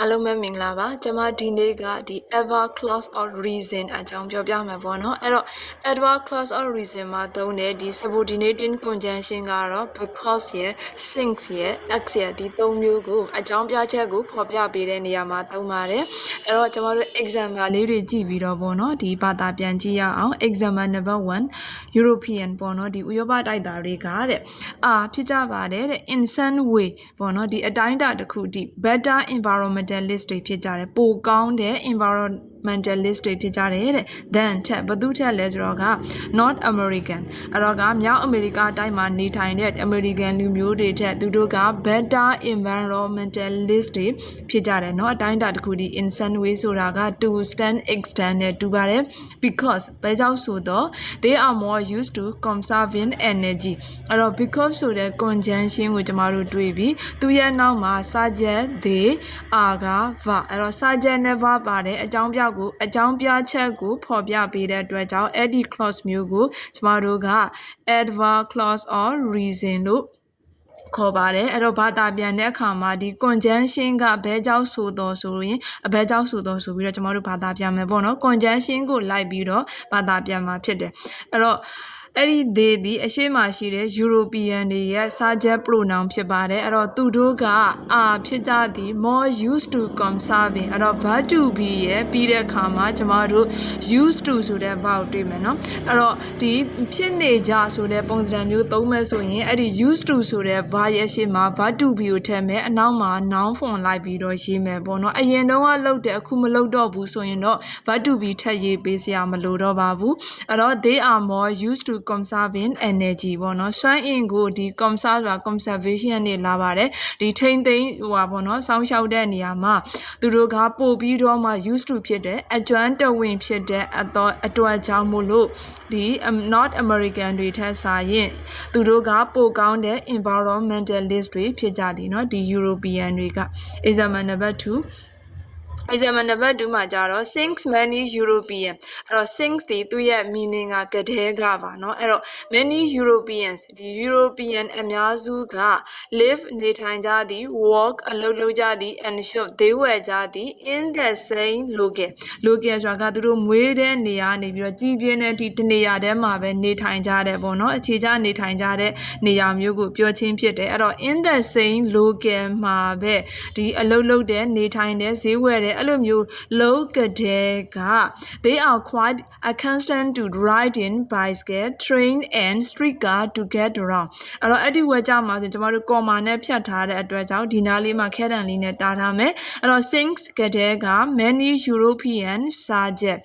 အားလုံးပဲမင်္ဂလာပါကျွန်မဒီနေ့ကဒီ ever clause of reason အကြောင်းပြောပြမှာပေါ့နော်အဲ့တော့ ever clause of reason မှာသုံးတဲ့ဒီ subordinating conjunction ကတော့ because ရယ် since ရယ် x ရယ်ဒီသုံးမျိုးကိုအကြောင်းပြချက်ကိုဖော်ပြပေးတဲ့နေရာမှာသုံးပါတယ်အဲ့တော့ကျွန်တော်တို့ example လေးတွေကြည့်ပြီးတော့ပေါ့နော်ဒီဘာသာပြန်ကြည့်ရအောင် example number 1 European ပေါ့နော်ဒီဥရောပတိုက်သားတွေကတဲ့အာဖြစ်ကြပါတယ်တဲ့ in some way ပေါ့နော်ဒီအတိုင်းအတာတစ်ခုဒီ better environmentalist တွေဖြစ်ကြတယ်ပိုကောင်းတဲ့ environmentalist တွေဖြစ်ကြတယ်တဲ့ then ထက်ဘသူထက်လဲဆိုတော့က North American အဲ့တော့ကမြောက်အမေရိကအတိုင်းမှာနေထိုင်တဲ့ American လူမျိုးတွေထက်သူတို့က better environmentalist တွေဖြစ်ကြတယ်เนาะအတိုင်းအတာတစ်ခုဒီ in some way ဆိုတာက to stand extent နဲ့တူပါတယ် because ဘယ်ကြောင့်ဆိုတော့ they are more used to conserving energy အဲ့တော့ because ဆိုတဲ့ conjunction ကိုကျမတို့တွေ့ပြီးသူရဲ့နောက်မှာ subject they are က verb အဲ့တော့ subject နဲ့ verb ပါတဲ့အကြောင်းပြကိုအကြောင်းပြချက်ကိုဖော်ပြပေးတဲ့အတွက်ကြောင့်အဲ့ဒီ clause မျိုးကိုကျမတို့က adverb clause or reason လို့ ခေါ်ပါတယ်အဲ့တော့ဘာသာပြန်တဲ့အခါမှာဒီ conjunction ကဘယ်ကြောင့်ဆိုတော့ဆိုရင်အဘယ်ကြောင့်ဆိုတော့ဆိုပြီးတော့ကျမတို့ဘာသာပြန်မယ်ပေါ့နော် conjunction ကိုလိုက်ပြီးတော့ဘာသာပြန်မှာဖြစ်တယ်အဲ့တော့ အဲ့ဒီ they ဒီအရှိမရှိတဲ့ European တွေရဲ့ subject pronoun ဖြစ်ပါတယ်အဲ့တော့သူတို့ကအာဖြစ်ကြသည် more used to conserving အဲ့တော့ verb to be ရဲ့ပြီးတဲ့အခါမှာကျမတို့ used to ဆိုတဲ့ verb ကိုတွေ့မယ်နော်အဲ့တော့ဒီဖြစ်နေကြဆိုတဲ့ပုံစံမျိုးသုံးမယ်ဆိုရင်အဲ့ဒီ used to ဆိုတဲ့ verb ရဲ့ရှေ့မှာ verb to be ကိုထည့်မယ်အနောက်မှာ noun form လိုက်ပြီးတော့ရေးမယ်ပေါ့နော်အရင်တုန်းကလုပ်တယ်အခုမလုပ်တော့ဘူးဆိုရင်တော့ verb to be ထည့်ရေးပေးစရာမလိုတော့ပါဘူးအဲ့တော့ they are more used to conserving energy ပေါ့နော်စွမ်းအင်ကိုဒီ conserve ဆိုတာ conservation နဲ့လာပါတယ်ဒီထိမ့်သိမ်းဟိုပါပေါ့နော်စောင်းရှောက်တဲ့နေရာမှာသူတို့ကပို့ပြီးတော့မှ used to ဖြစ်တဲ့အကျွမ်းတဝင်ဖြစ်တဲ့အတော့အတွက်ကြောင့်မို့လို့ဒီ North American တွေထက်စာရင်သူတို့ကပိုကောင်းတဲ့ environmentalist တွေဖြစ်ကြသည်เนาะဒီ European တွေက example number 2 example number 2မှာကြတော့ since many European အဲ့တော့ since ဒီသူ့ရဲ့ meaning ကကတဲ့ကပါเนาะအဲ့တော့ many Europeans ဒီ European အများစုက live နေထိုင်ကြသည် work အလုပ်လုပ်ကြသည် and shop they were ကြသည် in the same local local ဆိုတာကသူတို့မွေးတဲ့နေရာနေပြီးတော့ကြီးပြင်းတဲ့ဒီတနေရာထဲမှာပဲနေထိုင်ကြတယ်ပေါ့เนาะအခြေချနေထိုင်ကြတဲ့နေရာမျိုးကိုပြောချင်းဖြစ်တယ်အဲ့တော့ in the same local မှာပဲဒီအလုပ်လုပ်တဲ့နေထိုင်တဲ့ဈေးဝယ်တဲ့ အဲ့လိုမျိုးလောကတဲ့က they are quite accustomed to riding bicycle train and street car to get around အဲ့တော့အဲ့ဒီဝယ်ကြမှာဆိုကျွန်တော်တို့ comma နဲ့ဖြတ်ထားတဲ့အတွက်ကြောင့်ဒီနားလေးမှာခဲတံလေးနဲ့တားထားမယ်အဲ့တော့ since ကတဲ့က many European subject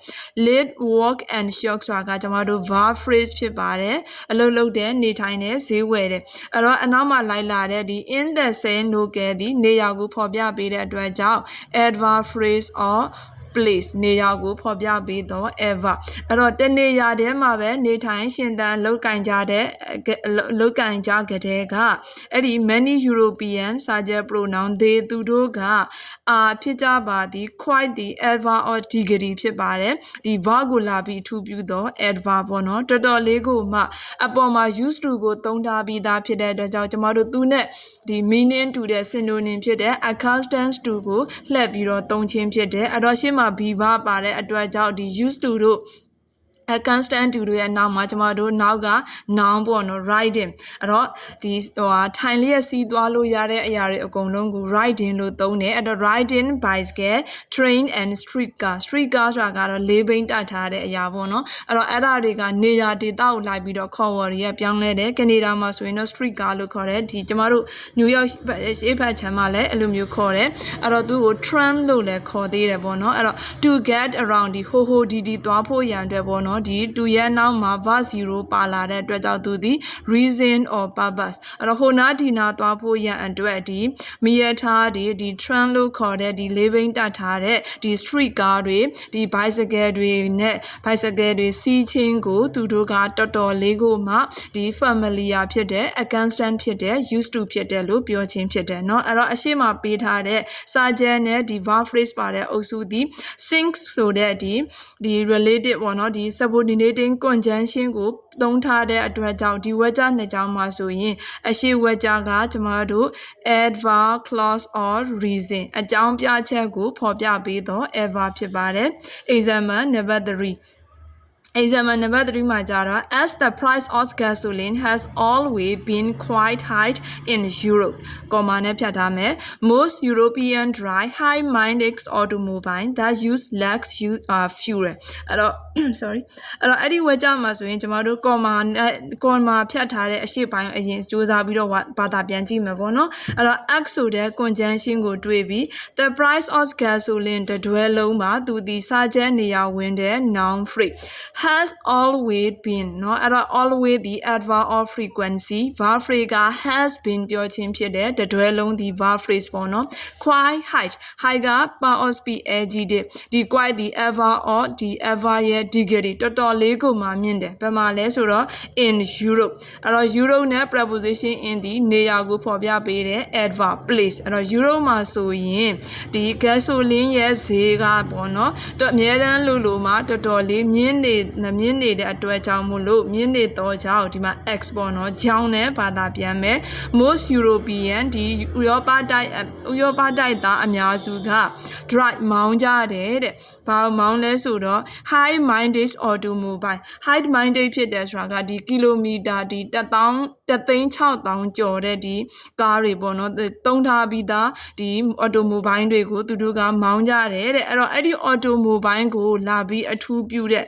live work and shop ဆိုတာကကျွန်တော်တို့ verb phrase ဖြစ်ပါတယ်အလုပ်လုပ်တဲ့နေထိုင်တဲ့ဈေးဝယ်တဲ့အဲ့တော့အနောက်မှာလိုက်လာတဲ့ဒီ in the same local ဒီနေရာကိုဖော်ပြပေးတဲ့အတွက်ကြောင့် adverb phrase or place နေရာကိုဖော်ပြပေးတော့ ever အဲ့တော့တနေရာထဲမှာပဲနေထိုင်ရှင်သန်လောက်ကင်ကြတဲ့လောက်ကင်ကြကြတဲ့ကအဲ့ဒီ many European subject pronoun they သူတို့ကအာဖြစ်ကြပါသည် quite the ever or degree ဖြစ်ပါတယ်ဒီ verb ကိုလာပြီးအထူးပြုတော့ adverb ပေါ့နော်တော်တော်လေးကိုမှအပေါ်မှာ used to ကိုသုံးထားပြီးသားဖြစ်တဲ့အတွက်ကြောင့်ကျမတို့သူနဲ့ ဒီ meaning တူတဲ့ synonym ဖြစ်တဲ့ accustomed to ကိုလှည့်ပြီးတော့သုံးချင်းဖြစ်တယ်အဲ့တော့ရှေ့မှာ be verb ပါတဲ့အတွက်ကြောင့်ဒီ used to တို့ အ constant to တို့ရဲ့နောက်မှာကျမတို့နောက်က noun ပေါ့နော် riding အဲ့တော့ဒီဟိုဟာထိုင်လျက်စီးသွားလို့ရတဲ့အရာတွေအကုန်လုံးကို riding လို့သုံးတယ်အဲ့တော့ riding bicycle train and street car street car ဆိုတာကတော့လေးဘိန်းတိုက်ထားတဲ့အရာပေါ့နော်အဲ့တော့အဲ့ဒါတွေကနေရာဒေသကိုလိုက်ပြီးတော့ခေါ်ဝေါ်တွေကပြောင်းလဲတယ်ကနေဒါမှာဆိုရင်တော့ street car လို့ခေါ်တယ်ဒီကျမတို့နယူးယောက်ရှေ့ဘက်ခြမ်းမှာလည်းအဲ့လိုမျိုးခေါ်တယ်အဲ့တော့သူ့ကို tram လို့လည်းခေါ်သေးတယ်ပေါ့နော်အဲ့တော့ to get around ဒီဟိုဟိုဒီဒီသွားဖို့ရန်အတွက်ပေါ့နဒီတူရဲ့နောက်မှာ verb 0ပါလာတဲ့အတွက်ကြောင့်သူဒီ reason or purpose အဲ့တော့ဟိုနာဒီနာသွားဖို့ရန်အတွက်ဒီမိရထားဒီဒီ tram လို့ခေါ်တဲ့ဒီလေးဘိန်းတက်ထားတဲ့ဒီ street car တွေဒီ bicycle တွေနဲ့ bicycle တွေစီးချင်းကိုသူတို့ကတော်တော်လေးကိုမှဒီ familiar ဖြစ်တဲ့ constant ဖြစ်တဲ့ used to ဖြစ်တဲ့လို့ပြောချင်းဖြစ်တယ်เนาะအဲ့တော့အရှိမပေးထားတဲ့စာကြမ်းနဲ့ဒီ verb phrase ပါတဲ့အုပ်စုဒီ since ဆိုတဲ့ဒီဒီ related ပေါ့เนาะဒီစ subordinating conjunction ကိုသုံးထားတဲ့အတွက်ကြောင့်ဒီဝါကျနှစ်ကြောင်းမှာဆိုရင် အရှိဝါကျကကျမတို့ adverb clause or reason အကြောင်းပြချက်ကိုဖော်ပြပေးသော adverb ဖြစ်ပါတယ် example number 3 Example number 3မှာကြတော့ as the price of gasoline has always been quite high in Europe ကော်မာနဲ့ဖြတ်ထားမယ် most European drive high mileage automobile that use less use uh, fuel အဲ့တော့ sorry အဲ့တော့အဲ့ဒီဝက်ကြမှာဆိုရင်ကျမတို့ကော်မာနဲ့ကော်မာဖြတ်ထားတဲ့အရှိပိုင်းအရင်စူးစမ်းပြီးတော့ဘာသာပြန်ကြည့်မှာပေါ့နော်အဲ့တော့ x ဆိုတဲ့ conjunction ကိုတွေးပြီး the price of gasoline တတွဲလုံးမှာသူဒီစာချက်နေရာဝင်တဲ့ noun phrase has always been เนาะအဲ့တော့ always ဒီ adverb of frequency verb phrase က has been ပြောခြင်းဖြစ်တဲ့တတွဲလုံးဒီ verb phrase ပေါ့နော် quite height height က power of speed ag တဲ့ဒီ quite ဒီ ever or ဒီ ever ရဲ့ degree တော်တော်လေးကိုမှမြင့်တယ်ဘယ်မှာလဲဆိုတော့ in Europe အဲ့တော့ Europe နဲ့ preposition in ဒီနေရာကိုဖော်ပြပေးတဲ့ adverb place အဲ့တော့ Europe မှာဆိုရင်ဒီ gasoline ရဲ့ဈေးကပေါ့နော်တော့အများတန်းလို့လို့မှာတော်တော်လေးမြင့်နေ မြင့်နေတဲ့အတွက်ကြောင့်မို့လို့မြင့်နေတော့ကြောင့်ဒီမှာ x ပေါ့နော်ကြောင်းနဲ့ဘာသာပြန်မယ် most European ဒီဥရောပတိုက်ဥရောပတိုက်သားအများစုက drive မောင်းကြတယ်တဲ့ဘာမောင်းလဲဆိုတော့ high mileage automobile high mileage ဖြစ်တယ်ဆိုတာကဒီကီလိုမီတာဒီ1000 36000ကျော်တဲ့ဒီကားတွေပေါ့နော်တုံးထားပြီးသားဒီ automobile တွေကိုသူတို့ကမောင်းကြတယ်တဲ့အဲ့တော့အဲ့ဒီ automobile ကိုလာပြီးအထူးပြုတဲ့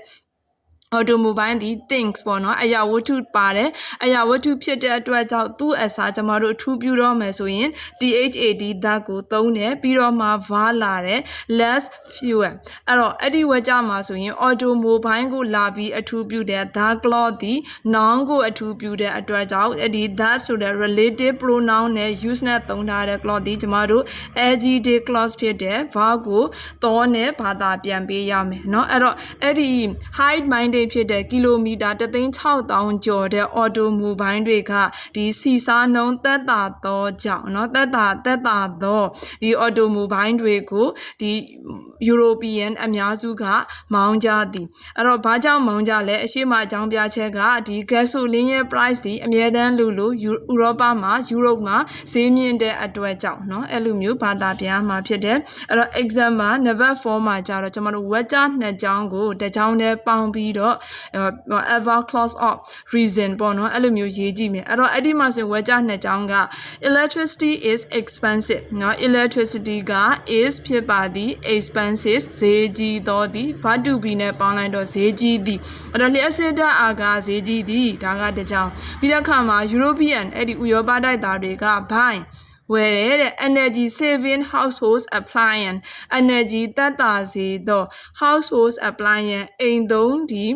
automobile ဒီ things ပေါ့နော်အရာဝတ္ထုပါတယ်အရာဝတ္ထုဖြစ်တဲ့အတွက်ကြောင့်သူ့အစားကျမတို့အထူးပြုတော့မယ်ဆိုရင် THAD ဓာတ်ကိုသုံးတယ်ပြီးတော့မှ var လာတယ် less fuel အဲ့တော့အဲ့ဒီဝကြမှာဆိုရင် automobile ကိုလာပြီးအထူးပြုတဲ့ the clause ဒီ noun ကိုအထူးပြုတဲ့အတွက်ကြောင့်အဲ့ဒီ that ဆိုတဲ့ relative pronoun နဲ့ use နဲ့သုံးထားတဲ့ clause ဒီကျမတို့ adjective clause ဖြစ်တဲ့ verb ကိုသောနဲ့ဘာသာပြန်ပေးရမယ်เนาะအဲ့တော့အဲ့ဒီ high minded ဖြစ်တဲ့ကီလိုမီတာ36000ကျော်တဲ့ automobile တွေကဒီစီစားနှုန်းသက်သာသောကြောင့်เนาะသက်သာသက်သာသောဒီ automobile တွေကိုဒီ European အများစုကမောင်းကြသည်အဲ့တော့ဘာကြောင့်မောင်းကြလဲအရှိမအကြောင်းပြချက်ကဒီ gasoline ရဲ့ price ဒီအမြဲတမ်းလို့လို့ဥရောပမှာ Europe မှာဈေးမြင့်တဲ့အတွက်ကြောင့်เนาะအဲ့လိုမျိုးဘာသာပြန်မှာဖြစ်တယ်အဲ့တော့ exam မှာ number 4မှာကြတော့ကျွန်တော်တို့ဝက်ကြနှစ်ကြောင်းကိုတစ်ကြောင်းတည်းပေါင်းပြီးတော့ ever clause of reason ပေါ့နော်အဲ့လိုမျိုးရေးကြည့်မယ်အဲ့တော့အဲ့ဒီမှာဆိုဝက်ကြနှစ်ကြောင်းက electricity is expensive เนาะ electricity က is ဖြစ်ပါသည် expensive ဈေးကြီးသောသည် verb to be နဲ့ပေါင်းလိုက်တော့ဈေးကြီးသည်အဲ့တော့လျှက်စစ်တပ်အာကဈေးကြီးသည်ဒါကတစ်ကြောင်းပြီးတဲ့အခါမှာ European အဲ့ဒီဥရောပတိုက်သားတွေက buy ဝယ်ရဲတဲ့ energy saving household appliance energy သက်သာစေသော household appliance အိမ်သုံးဒီ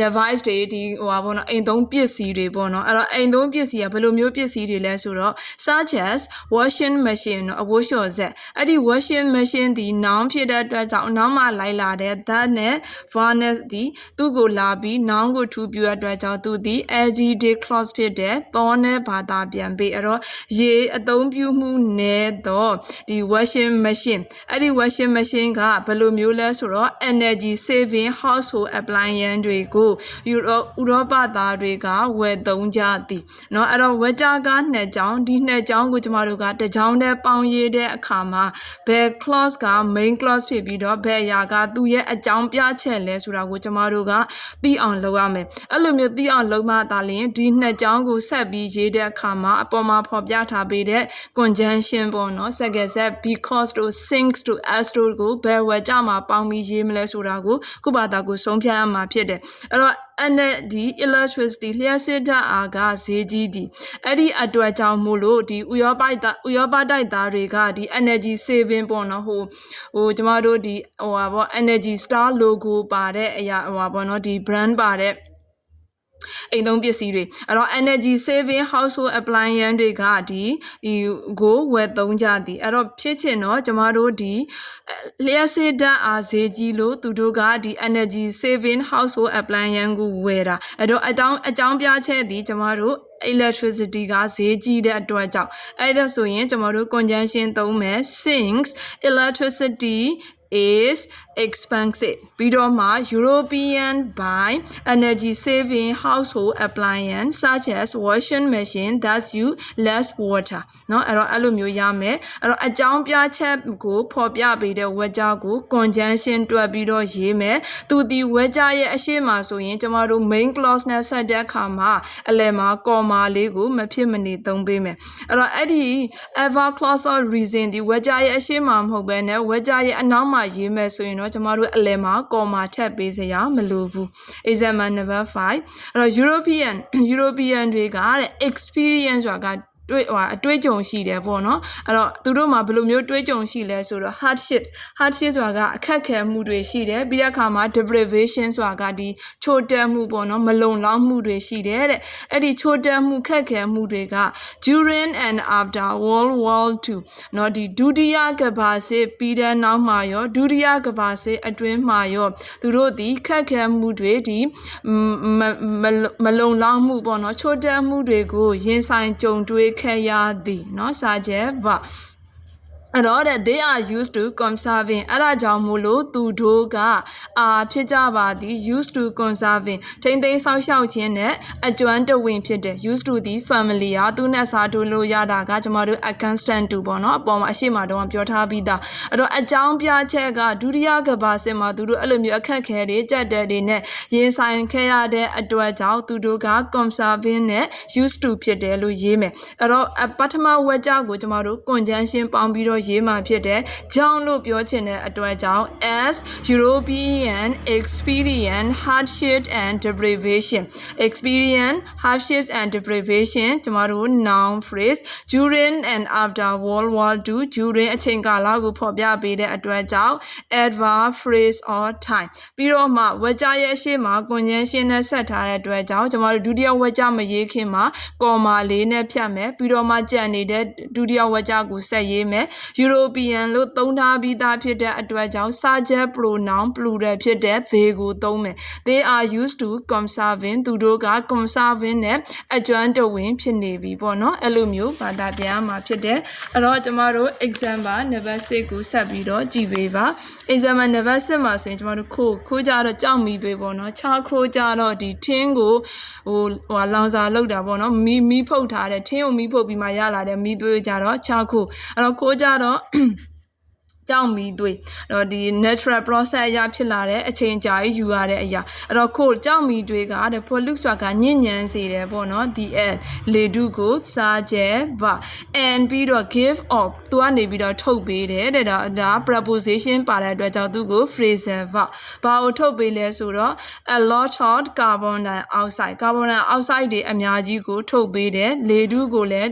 device တွေဒီဟိုပါဘောနော်အိမ်သုံးပစ္စည်းတွေပေါ့နော်အဲ့တော့အိမ်သုံးပစ္စည်းကဘယ်လိုမျိုးပစ္စည်းတွေလဲဆိုတော့ such as washing machine နော်အဝတ်လျှော်စက်အဲ့ဒီ washing machine ဒီ noun ဖြစ်တဲ့အတွက်ကြောင့်နောက်မှလိုက်လာတဲ့ that နဲ့ varness ဒီသူ့ကိုလာပြီး noun ကိုထူပြတဲ့အတွက်ကြောင့်သူဒီ adjective clause ဖြစ်တဲ့ thorn နဲ့ဘာသာပြန်ပေးအဲ့တော့ရေအသုံးပြုမှုနဲ့တော့ဒီ washing machine အဲ့ဒီ washing machine ကဘယ်လိုမျိုးလဲဆိုတော့ energy saving household appliance တွေကယူရောဥရောပသားတွေကဝယ်သုံးကြသည်เนาะအဲ့တော့ဝက်ကြကနှစ်ကြောင်းဒီနှစ်ကြောင်းကိုကျမတို့ကတစ်ကြောင်းတည်းပေါင်းရေးတဲ့အခါမှာဘယ် clause က main clause ဖြစ်ပြီးတော့ဘယ်အရာကသူ့ရဲ့အကြောင်းပြချက်လဲဆိုတာကိုကျမတို့ကသိအောင်လုပ်ရမယ်အဲ့လိုမျိုးသိအောင်လုပ်မှသာလျှင်ဒီနှစ်ကြောင်းကိုဆက်ပြီးရေးတဲ့အခါမှာအပေါ်မှာဖော်ပြထားပေးတဲ့ conjunction ပေါ့နော်စကားဆက် because တို့ since တို့ as တို့ကိုဘယ်ဝက်ကြမှာပေါင်းပြီးရေးမလဲဆိုတာကိုခုဘာသာကိုဆုံးဖြတ်ရမှာဖြစ်တယ် အဲ့တော့ energy electricity လျှက်စစ်ဓာတ်အားကဈေးကြီးသည်အဲ့ဒီအတွက်ကြောင့်မို့လို့ဒီဥရောပတိုက်ဥရောပတိုက်သားတွေကဒီ energy saving ပေါ့နော်ဟိုဟိုကျမတို့ဒီဟိုပါပေါ့ energy star logo ပါတဲ့အရာဟိုပါပေါ့နော်ဒီ brand ပါတဲ့ အိမ်သုံးပစ္စည်းတွေအဲ့တော့ energy saving household appliance တွေကဒီဒီကိုဝယ်သုံးကြသည်အဲ့တော့ဖြစ်ချင်တော့ကျမတို့ဒီလျှက်စစ်ဓာတ်အားဈေးကြီးလို့သူတို့ကဒီ energy saving household appliance ကိုဝယ်တာအဲ့တော့အကြောင်းအကြောင်းပြချက်ဒီကျမတို့ electricity ကဈေးကြီးတဲ့အတွက်ကြောင့်အဲ့ဒါဆိုရင်ကျမတို့ conjunction သုံးမယ် since electricity is expensive ပြီးတော့မှ European buy energy saving household appliance such as washing machine that use less water เนาะအဲ့တော့အဲ့လိုမျိုးရမယ်အဲ့တော့အကြောင်းပြချက်ကိုဖော်ပြပေးတဲ့ဝက်ကြားကို conjunction တွက်ပြီးတော့ရေးမယ်သူဒီဝက်ကြားရဲ့အရှိမဆိုရင်ကျမတို့ main clause နဲ့ဆက်တဲ့အခါမှာအလယ်မှာ comma လေးကိုမဖြစ်မနေသုံးပေးမယ်အဲ့တော့အဲ့ဒီ ever clause or reason ဒီဝက်ကြားရဲ့အရှိမမဟုတ်ဘဲနဲ့ဝက်ကြားရဲ့အနောက်မှာရေးမယ်ဆိုရင် တော့ကျမတို့အလယ်မှာ comma ထပ်ပေးစရာမလိုဘူး example number 5အဲ့တော့ European European တွေကတဲ့ experience ဆိုတာက တွေ့ဟိုအတွေ့အကြုံရှိတယ်ပေါ့နော်အဲ့တော့သူတို့မှာဘယ်လိုမျိုးတွေ့ကြုံရှိလဲဆိုတော့ hardship hardship ဆိုတာကအခက်ခဲမှုတွေရှိတယ်ပြီးတဲ့အခါမှာ deprivation ဆိုတာကဒီချို့တက်မှုပေါ့နော်မလုံလောက်မှုတွေရှိတယ်တဲ့အဲ့ဒီချို့တက်မှုခက်ခဲမှုတွေက during and after world war II เนาะဒီဒုတိယကမ္ဘာစစ်ပြီးတဲ့နောက်မှာရောဒုတိယကမ္ဘာစစ်အတွင်းမှာရောသူတို့ဒီခက်ခဲမှုတွေဒီမမမလုံလောက်မှုပေါ့နော်ချို့တက်မှုတွေကိုရင်ဆိုင်ကြုံတွေ့ ခဲ့ရသ အဲ့တော့တဲ့ they are used to conserving အဲ့ဒါကြောင့်မို့လို့သူတို့ကအာဖြစ်ကြပါသည် used to conserving ထိမ့်သိမ်းဆောက်ရှောက်ခြင်းနဲ့အကျွမ်းတဝင်ဖြစ်တဲ့ used to ဒီ family ဟာသူနဲ့စားထိုးလို့ရတာကကျမတို့ a constant to ပေါ့နော်အပေါ်မှာအရှိမတော့ပြောထားပြီးသားအဲ့တော့အကြောင်းပြချက်ကဒုတိယကမ္ဘာစစ်မှာသူတို့အဲ့လိုမျိုးအခက်ခဲတွေကြက်တဲ့တွေနဲ့ရင်ဆိုင်ခဲ့ရတဲ့အတွက်ကြောင့်သူတို့က conserving နဲ့ used to ဖြစ်တယ်လို့ရေးမယ်အဲ့တော့ပထမဝက်ကြကိုကျမတို့ conjunction ပေါင်းပြီးတော့ရေးမှာဖြစ်တယ်ကြောင့်လို့ပြောချင်တဲ့အတွက်ကြောင့် as European experience hardship and deprivation experience hardship and deprivation ကျမတို့ noun phrase during and after world war II during အချိန်ကာလကိုဖော်ပြပေးတဲ့အတွက်ကြောင့် adverb phrase or time ပြီးတော့မှဝက်ကြရဲ့အရှိမ conjunction နဲ့ဆက်ထားတဲ့အတွက်ကြောင့်ကျမတို့ဒုတိယဝက်ကြမရေးခင်မှာ comma လေးနဲ့ဖြတ်မယ်ပြီးတော့မှကြံနေတဲ့ဒုတိယဝက်ကြကိုဆက်ရေးမယ် European လို့သုံးထားပြီးသားဖြစ်တဲ့အတွက်ကြောင့် subject pronoun plural ဖြစ်တဲ့ they ကိုသုံးမယ် they are used to conserving သူတို့က conserving နဲ့အကျွမ်းတဝင်ဖြစ်နေပြီပေါ့နော်အဲ့လိုမျိုးဘာသာပြန်မှာဖြစ်တယ်အဲ့တော့ကျမတို့ example number 6ကိုဆက်ပြီးတော့ကြည့်ပေးပါ example number 6မှာဆိုရင်ကျမတို့ခိုးခိုးကြတော့ကြောက်မိသွေးပေါ့နော်ခြားခိုးကြတော့ဒီထင်းကို ဟိုဟိုလောင်စာလောက်တာပေါ့နော်မီးမီးဖုတ်ထားတဲ့ထင်းကိုမီးဖုတ်ပြီးမှရလာတဲ့မီးသွေးကြတော့ခြားခိုးအဲ့တော့ခိုးကြတော့ ကြောက်မီသွေးအဲ့တော့ဒီ natural process အရာဖြစ်လာတဲ့အချိန်ကြာကြီးယူရတဲ့အရာအဲ့တော့ခို့ကြောက်မီသွေးကတဲ့ pollute ဆိုတာကညဉ့်ညံစေတယ်ပေါ့နော် the air လေတုကိုစားကျဲပါ and ပြီးတော့ give off သူကနေပြီးတော့ထုတ်ပေးတယ်တဲ့ဒါဒါ preposition ပါတဲ့အတွက်ကြောင့်သူ့ကို phrasal verb ဘာကိုထုတ်ပေးလဲဆိုတော့ a lot of carbon dioxide carbon dioxide တွေအများကြီးကို ထုတ်ပေးတယ်လေတုကိုလည်း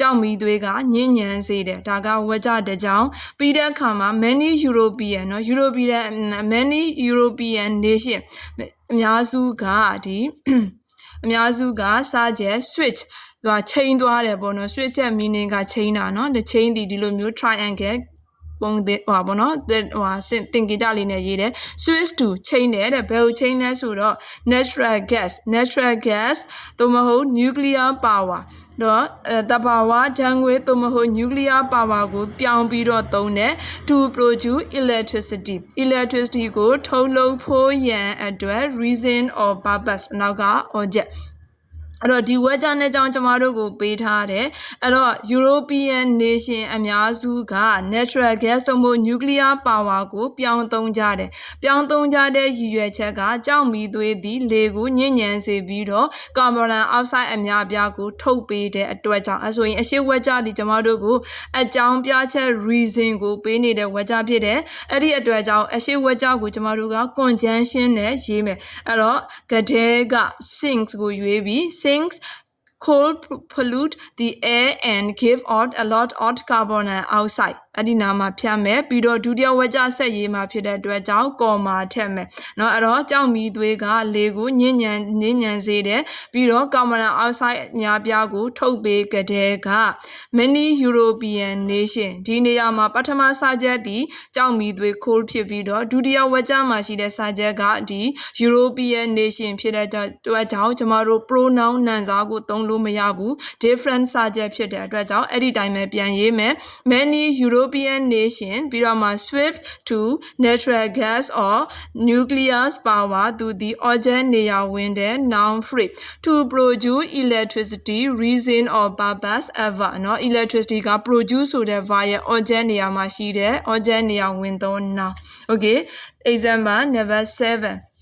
ကြောက်မီသွေးကညဉ့်ညံစေတယ်ဒါကဝကြတဲ့ကြောင့်ပြီးတဲ့အခါအခါမှာ many European နော် European many European nation အများစုကဒီအများစုကစာချက် switch သွားချိန်သွားတယ်ပေါ့နော် switch ရဲ့ meaning ကချိန်တာနော် the chain ဒီဒီလိုမျိုး triangle ပုံတဲ့ဟိုပါနော်ဟိုစင်တင်ကြလေးနဲ့ရေးတယ် switch to ချိန်တယ်တဲ့ဘယ်ကိုချိန်လဲဆိုတော့ natural gas natural gas သို့မဟုတ် nuclear power တော့အဲတဘာဝဓာတ်ငွေသို့မဟုတ် nuclear power ကိုပြောင်းပြီးတော့သုံးတယ် to produce electricity electricity ကိုထုတ်လုပ်ဖို့ရန်အတွက် reason or purpose နောက်က object အဲ့တော့ဒီဝက်ဂျာနဲ့ကြောင့်ကျမတို့ကိုပေးထားတယ်အဲ့တော့ European nation အများစုက natural gas သို့မဟုတ် nuclear power ကိုပြောင်းသုံးကြတယ်ပြောင်းသုံးကြတဲ့ရည်ရွယ်ချက်ကကြောက်မီသွေးသည့်လေကိုညဉ့်ညံစေပြီးတော့ carbon dioxide အများပြားကို ထုတ်ပေးတဲ့အတွက်ကြောင့်အဲဆိုရင်အရှိဝက်ဂျာဒီကျမတို့ကိုအကြောင်းပြချက် reason ကိုပေးနေတဲ့ဝက်ဂျာဖြစ်တယ်အဲ့ဒီအတွက်ကြောင့်အရှိဝက်ဂျာကိုကျမတို့က conjunction နဲ့ရေးမယ်အဲ့တော့ကတဲ့က sinks ကိုရွေးပြီး sinks coal pollute the air and give out a lot of carbon dioxide အဲ့ဒီနာမှာဖြတ်မယ်ပြီးတော့ဒုတိယဝကြဆက်ရေးမှာဖြစ်တဲ့အတွက်ကြောင့်ကော်မာထက်မယ်เนาะအဲ့တော့ကြောက်မီသွေးကလေကိုညဉ့်ညံညဉ့်ညံစေတယ်ပြီးတော့ကာဗွန်ဒိုင်အောက်ဆိုက်အများပြားကို ထုတ်ပေးကြတဲ့က many European nation ဒီနေရာမှာပထမစာချက်ဒီကြောက်မီသွေး coal ဖြစ်ပြီးတော့ဒုတိယဝကြမှာရှိတဲ့စာချက်ကဒီ European nation ဖြစ်တဲ့အတွက်ကြောင့်ကျမတို့ pronoun နာမ်စားကိုသုံးလို့ လို့မရဘူး different subject ဖြစ်တဲ့အတွက်ကြောင့်အဲ့ဒီတိုင်းပဲပြန်ရေးမယ် many European nation ပြီးတော့မှ swift to natural gas or nuclear power to the urgent နေရာဝင်တဲ့ noun free to produce electricity reason or purpose ever เนาะ electricity က produce ဆိုတဲ့ verb ရဲ့ urgent နေရာမှာရှိတဲ့ urgent နေရာဝင်သော noun okay example number 7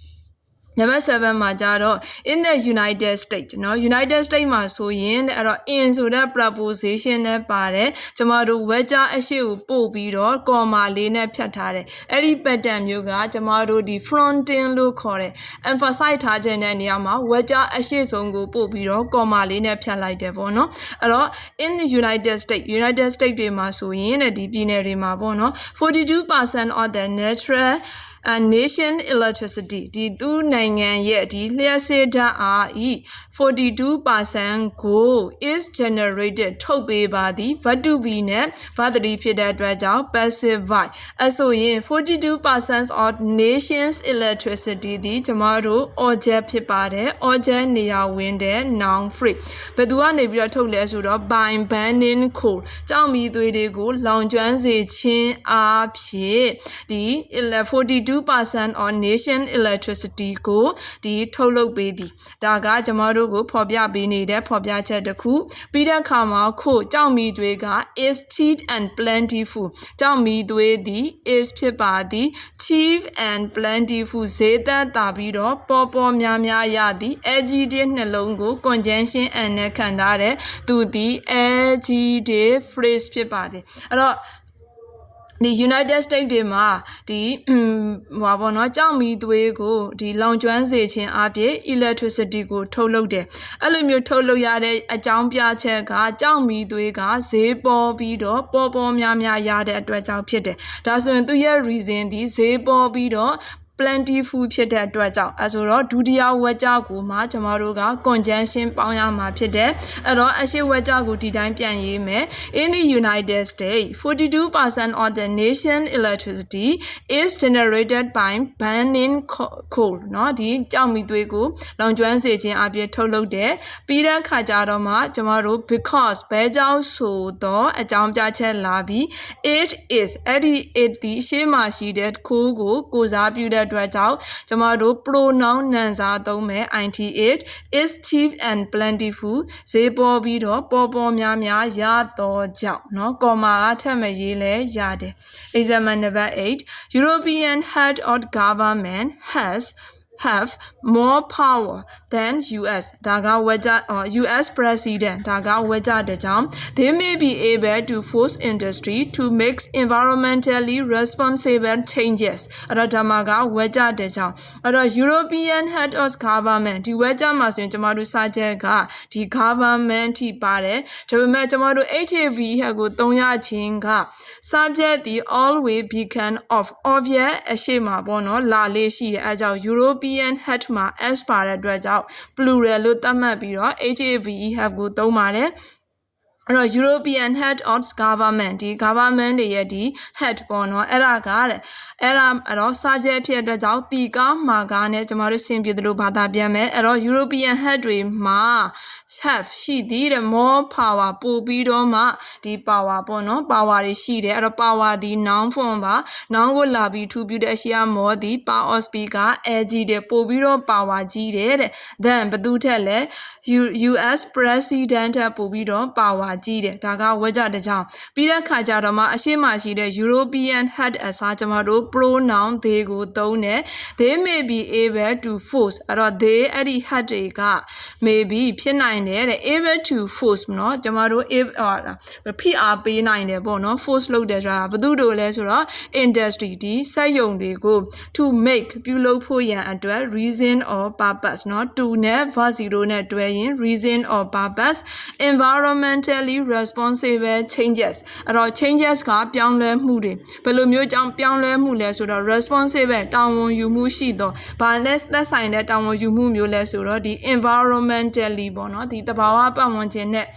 number 7မှာကြတော့ in the united states เนาะ united states မှာဆိုရင်တဲ့အဲ့တော့ in ဆိုတဲ့ preposition နဲ့ပါတယ်ကျမတို့ word အရှိကိုပို့ပြီးတော့ comma လေးနဲ့ဖြတ်ထားတယ်အဲ့ဒီ pattern မျိုးကကျမတို့ဒီ fronting လို့ခေါ်တယ် emphasize ထားခြင်းတဲ့နေရာမှာ word အရှိဆုံးကိုပို့ပြီးတော့ comma လေးနဲ့ဖြတ်လိုက်တယ်ပေါ့နော်အဲ့တော့ in the united states united states တွေမှာဆိုရင်တဲ့ဒီပြည်နယ်တွေမှာပေါ့နော်42% of the natural a nation electricity ဒီသူနိုင်ငံရဲ့ဒီလျှက်စစ်ဓာတ်အားဤ42%ကို is generated ထုတ်ပေးပါသည်ဝတ္တုဘီနဲ့ဗတ္တိဖြစ်တဲ့အတွက်ကြောင့် passive voice အဆိုရင်42% of nations electricity ဒီကျမတို့ object ဖြစ်ပါတယ် object နေရာဝင်တဲ့ noun free ဘယ်သူကနေပြီးတော့ထုတ်လဲဆိုတော့ by burning coal ကြောက်မီသွေးတွေကို လောင်ကျွမ်းစေခြင်းအားဖြင့်ဒီ42% of nation electricity ကိုဒီထုတ်လုပ်ပေးသည်ဒါကကျမတို့ကိုဖော်ပြပေးနေတဲ့ဖော်ပြချက်တစ်ခုပြီးတဲ့အခါမှာခို့ကြောက်မီသွေးက is cheap and plentiful ကြောက်မီသွေးသည် is ဖြစ်ပါသည် cheap and plentiful ဈေးသက်သာပြီးတော့ပေါ်ပေါ်များများရသည် adjective နှလုံးကို conjunction and နဲ့ခံထားတဲ့သူသည် adjective phrase ဖြစ်ပါတယ်အဲ့တော့ ဒီ United States တွေမှာဒီဟိုပါဘောเนาะကြောက်မီသွေးကိုဒီလောင်ကျွမ်းစေခြင်းအပြင် electricity ကိုထုတ်လုပ်တယ်အဲ့လိုမျိုးထုတ်လုပ်ရတဲ့အကြောင်းပြချက်ကကြောက်မီသွေးကဈေးပေါ်ပြီးတော့ပေါ်ပေါ်များများရတဲ့အတွက်ကြောင့်ဖြစ်တယ်ဒါဆိုရင်သူရဲ့ reason ဒီဈေးပေါ်ပြီးတော့ plentiful ဖြစ်တဲ့အတွက်ကြောင့်အဲဆိုတော့ဒုတိယဝက်ကြကိုမှကျမတို့က conjunction ပေါင်းရမှာဖြစ်တယ်အဲ့တော့အရှိဝက်ကြကိုဒီတိုင်းပြန်ရေးမယ် in the united states 42% of the nation electricity is generated by burning co- coal เนาะဒီကြောက်မီသွေးကိုလောင်ကျွမ်းစေခြင်းအပြင်ထုတ်လုပ်တယ်ပြီးတဲ့အခါကျတော့မှကျမတို့ because ဘဲကြောင့်ဆိုတော့အကြောင်းပြချက်လာပြီး it is အဲ့ဒီ it ဒီရှေ့မှာရှိတဲ့ခိုးကိုကိုစားပြုတဲ့ အတွက်ကြောင့်ကျမတို့ pronoun နာမ်စာသုံးမယ် it it is cheap and plentiful ဈေးပေါ်ပြီးတော့ပေါ်ပေါ်များများရတော့ကြောင့်เนาะ comma ကထပ်မရေးလဲရတယ် example number 8 European head of government has have more power than US ဒါကဝကြ US president ဒါကဝကြတဲ့ကြောင့် they may be able to force industry to make environmentally responsible changes အဲ့တော့ဒါမှကဝကြတဲ့ကြောင့်အဲ့တော့ European head of government ဒီဝကြမှာဆိုရင်ကျမတို့စာချက်ကဒီ government ထိပါတယ်ဒါပေမဲ့ကျမတို့ HAV ဟက်ကိုသုံးရခြင်းက subject ဒီ always become of obvious အရှိမှာပေါ့နော်လာလေးရှိတယ်အဲကြောင့် European head မှာ s ပါတဲ့အတွက်ကြောင့် plural လို့သတ်မှတ်ပြီးတော့ HAV have ကိုသုံးပါတယ်အဲ့တော့ European head of government ဒီ government တွေရဲ့ဒီ head ပေါ့နော်အဲ့ဒါကတဲ့အဲ့ဒါအဲ့တော့ subject ဖြစ်တဲ့အတွက်ကြောင့်တီကားမှာကနဲ့ကျမတို့ဆင်ပြေသလိုဘာသာပြန်မယ်အဲ့တော့ European head တွေမှာ have ရှိသည်တဲ့ more power ပို့ပြီးတော့မှဒီ power ပေါ့နော် power တွေရှိတယ်အဲ့တော့ power ဒီ noun form ပါ noun ကိုလာပြီးထူပြတဲ့အရှိအမောဒီ power of speaker ag တဲ့ပို့ပြီးတော့ power ကြီးတယ်တဲ့ then ဘသူထက်လဲ U- US president ထက်ပို့ပြီးတော့ power ကြီးတယ်ဒါကဝက်ကြတဲ့ကြောင့်ပြီးတဲ့ခါကျတော့မှအရှိမရှိတဲ့ European head အစားကျမတို့ pronoun they ကိုသုံးတယ် they may be able to force အဲ့တော့ they အဲ့ဒီ head တွေက maybe ဖြစ်နိုင်တယ်တဲ့ able to force เนาะကျမတို့ able ဖိအားပေးနိုင်တယ်ပေါ့နော် force လုပ်တယ်ဆိုတာဘာလို့တို့လဲဆိုတော့ industry ဒီစက်ရုံတွေကို to make ပြုလုပ်ဖို့ရန်အတွက် reason or purpose เนาะ to နဲ့ verb 0နဲ့တွဲရင် reason or purpose environmentally responsible changes အဲ့တော့ changes ကပြောင်းလဲမှုတွေဘယ်လိုမျိုးကြောင့်ပြောင်းလဲမှုလဲဆိုတော့ responsible တာဝန်ယူမှုရှိတော့ဘာနဲ့သက်ဆိုင်တဲ့တာဝန်ယူမှုမျိုးလဲဆိုတော့ဒီ environmentally ပေါ့နော် ဒီတဘာဝပတ်ဝန်းကျင်နဲ့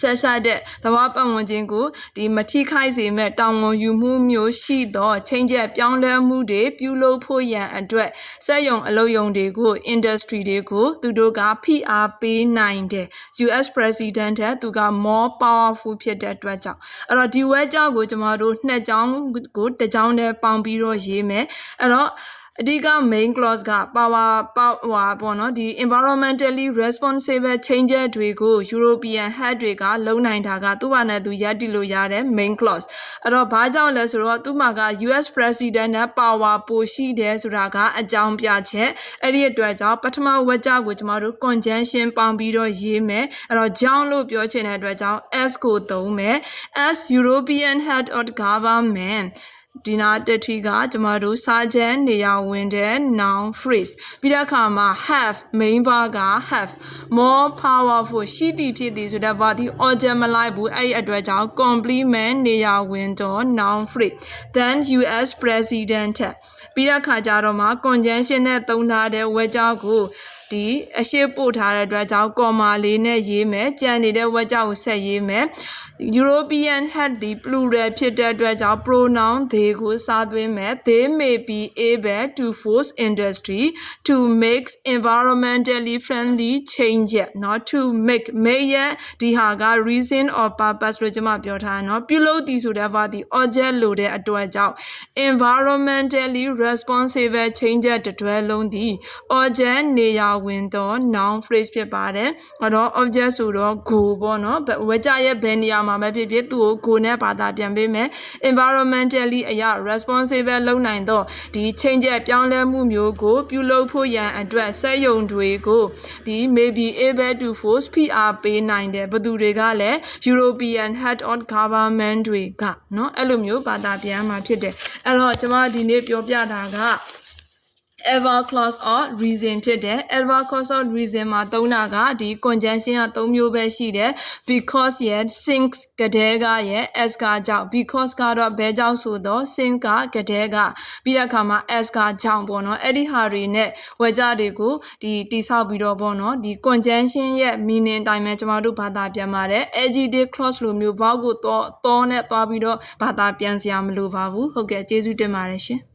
ဆက်ဆက်တဲ့သဘာဝပတ်ဝန်းကျင်ကိုဒီမထိခိုက်စေမဲ့တောင်ဝန်ယူမှုမျိုးရှိသောချင်းချက်ပြောင်းလဲမှုတွေပြုလုပ်ဖို့ရန်အတွက်စက်ရုံအလုပ်ရုံတွေကို industry တွေကိုသူတို့ကဖိအားပေးနိုင်တယ် US president တဲ့သူက more powerful ဖြစ်တဲ့အတွက်ကြောင့်အဲ့တော့ဒီဝဲကြောက်ကိုကျမတို့နှစ်ကြောင်းကိုတစ်ကြောင်းတည်းပေါင်းပြီးတော့ရေးမယ်အဲ့တော့ အဓိက main clause က power power ပေါ့နော်ဒီ environmentally responsible changes တွေကို European head တွေကလုံနိုင်တာကသူ့ဘာနဲ့သူရပ်တည်လို့ရတဲ့ main clause အဲ့တော့ဘာကြောင့်လဲဆိုတော့သူ့မှာက US president နဲ့ power ပိုရှိတယ်ဆိုတာကအကြောင်းပြချက်အဲ့ဒီအတွက်ကြောင့်ပထမဝက်ကြကိုကျမတို့ conjunction ပေါင်းပြီးတော့ရေးမယ်အဲ့တော့ကြောင့်လို့ပြောချင်တဲ့အတွက်ကြောင့် S ကိုသုံးမယ် as European head of government ဒီနာတက်ထီကကျမတို့စာချက်နေရာဝင်တဲ့ noun phrase ပြီးတဲ့အခါမှာ have main verb က have more powerful ရှိသည်ဖြစ်သည်ဆိုတဲ့ဘာဒီ object မလိုက်ဘူးအဲ့ဒီအတွက်ကြောင့် complement နေရာဝင်တော့ noun phrase then US president ပြီးတဲ့အခါကျတော့မှ conjunction နဲ့သုံးထားတဲ့ဝက်ကြောက်ကိုဒီအရှိပို့ထားတဲ့အတွက်ကြောင့် comma လေးနဲ့ရေးမယ်ကြံနေတဲ့ဝက်ကြောက်ကိုဆက်ရေးမယ် European head ဒီ plural ဖြစ်တဲ့အတွက်ကြောင့် pronoun they ကိုစားသွင်းမယ် they may be able to force industry to make environmentally friendly changes not to make မေးရဒီဟာက reason or purpose လို့ကျွန်မပြောထားတယ်เนาะပြုလုပ်သည်ဆိုတဲ့ဘာဒီ object လို့တဲ့အတွက်ကြောင့် environmentally responsible changes တစ်တွဲလုံးသည် object နေရာဝင်သော noun phrase ဖြစ်ပါတယ်အဲ့တော့ object ဆိုတော့ go ပေါ့เนาะဝကြရဲ့ဘယ်နေရာ မှာပဲဖြစ်ဖြစ်သူ့ကို go နဲ့ဘာသာပြန်ပေးမယ် environmentally အရာ responsible လုပ်နိုင်သောဒီ change ပြောင်းလဲမှုမျိုးကိုပြုလုပ်ဖို့ရန်အတွက်စက်ရုံတွေကိုဒီ may be able to force PR ပေးနိုင်တယ်ဘယ်သူတွေကလဲ European head of government တွေကเนาะအဲ့လိုမျိုးဘာသာပြန်မှာဖြစ်တယ်အဲ့တော့ကျွန်မဒီနေ့ပြောပြတာက ever clause or reason ဖြစ်တယ် ever clause or reason မှာသုံးတာကဒီ conjunction က၃မျိုးပဲရှိတယ် because ရဲ့ since ကတည်းကရဲ့ as ကကြောင့် because ကတော့ဘဲကြောင့်ဆိုတော့ since ကကတည်းကပြီးတဲ့အခါမှာ as ကကြောင့်ပေါ့နော်အဲ့ဒီဟာတွေနဲ့ဝေကြတွေကိုဒီတိဆောက်ပြီးတော့ပေါ့နော်ဒီ conjunction ရဲ့ meaning အတိုင်းပဲကျွန်တော်တို့ဘာသာပြန်ပါတယ် adjective clause လိုမျိုး verb ကိုတော့တော့နဲ့သွားပြီးတော့ဘာသာပြန်စရာမလိုပါဘူးဟုတ်ကဲ့ကျေးဇူးတင်ပါတယ်ရှင်